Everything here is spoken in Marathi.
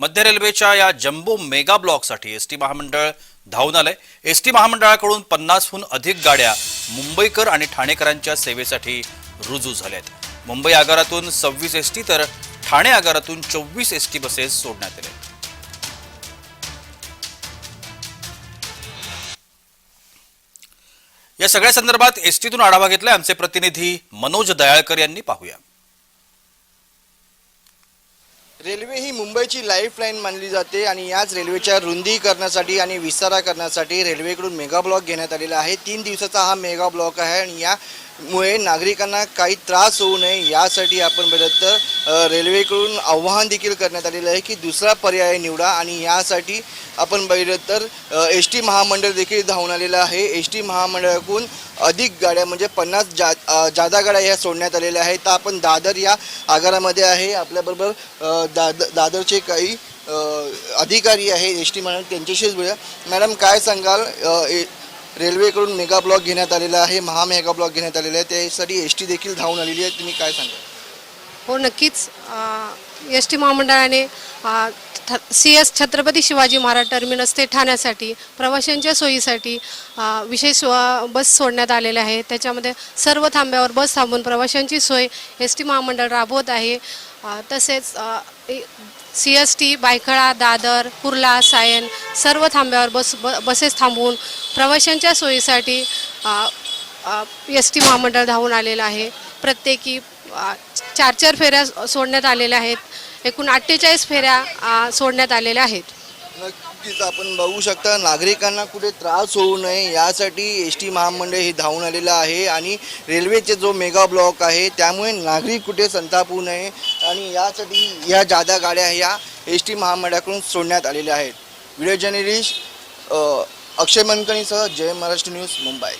मध्य रेल्वेच्या या जम्बो मेगा ब्लॉकसाठी एस टी महामंडळ धावून आलंय. एस टी महामंडळाकडून पन्नासहून अधिक गाड्या मुंबईकर आणि ठाणेकरांच्या सेवेसाठी रुजू झाल्या आहेत मुंबई आगारातून सव्वीस एस टी तर ठाणे आगारातून चोवीस एस टी बसेस सोडण्यात आल्या आहेत. या सगळ्या संदर्भात एस टीतून आढावा घेतलाय आमचे प्रतिनिधी मनोज दयाळकर यांनी पाहूया. रेल्वे ही मुंबईची लाईफलाईन मानली जाते आणि याच रेल्वेच्या रुंदीकरणासाठी आणि विस्तारा करण्यासाठी रेल्वेकडून मेगा ब्लॉक घेण्यात आलेला आहे. तीन दिवसाचा हा मेगा ब्लॉक आहे आणि या मुळे नागरिकांना काही त्रास होऊ नये यासाठी आपण बघत तर रेल्वेकडून आव्हान देखील करण्यात आलेलं आहे की दुसरा पर्याय निवडा आणि यासाठी आपण बघितलं तर एस टी महामंडळ देखील धावून आलेलं आहे. एस टी महामंडळाकडून अधिक गाड्या म्हणजे पन्नास जा जादा गाड्या ह्या सोडण्यात आलेल्या आहेत. तर आपण दादर या आगारामध्ये आहे. आपल्याबरोबर दाद दादरचे काही अधिकारी आहे एस टी मंडळ त्यांच्याशीच बोलूया. मॅडम काय सांगाल? ए- रेल्वेकडून मेगा ब्लॉक घेण्यात आलेला आहे महामेगा ब्लॉक घेण्यात आलेला आहे. त्यासाठी एस टी देखील धावून आलेली आहे. तुम्ही काय सांगाल? हो नक्कीच. एस टी महामंडळाने C S Chhatrapati Shivaji Maharaj terminus ते ठाण्यासाठी प्रवाशांच्या सोयीसाठी विशेष बस सोडण्यात आलेल्या आहे. त्याच्यामध्ये सर्व थांब्यावर बस थांबून प्रवाशांची सोय एस टी महामंडळ राबवत आहे. तसेच C S T Byculla Dadar Kurla Sion सर्व थांब्यावर बस ब बसेस थांबवून प्रवाशांच्या सोयीसाठी एस टी महामंडळ धावून आलेलं आहे. प्रत्येकी चार चार फेऱ्या सोडण्यात आलेल्या आहेत. एकूण अठ्ठेचाळीस फेऱ्या सोडण्यात आलेल्या आहेत. नक्कीच आपण बघू शकता नागरिकांना कुठे त्रास होऊ नये यासाठी एस टी महामंडळ हे धावून आलेलं आहे आणि रेल्वेचे जो मेगा ब्लॉक आहे त्यामुळे नागरिक कुठे संतापू नये आणि यासाठी या जादा गाड्या ह्या एस टी महामंडळाकडून सोडण्यात आलेल्या आहेत. व्हिडिओ जर्नलिस्ट अक्षय मनकणीसह जय महाराष्ट्र न्यूज मुंबई.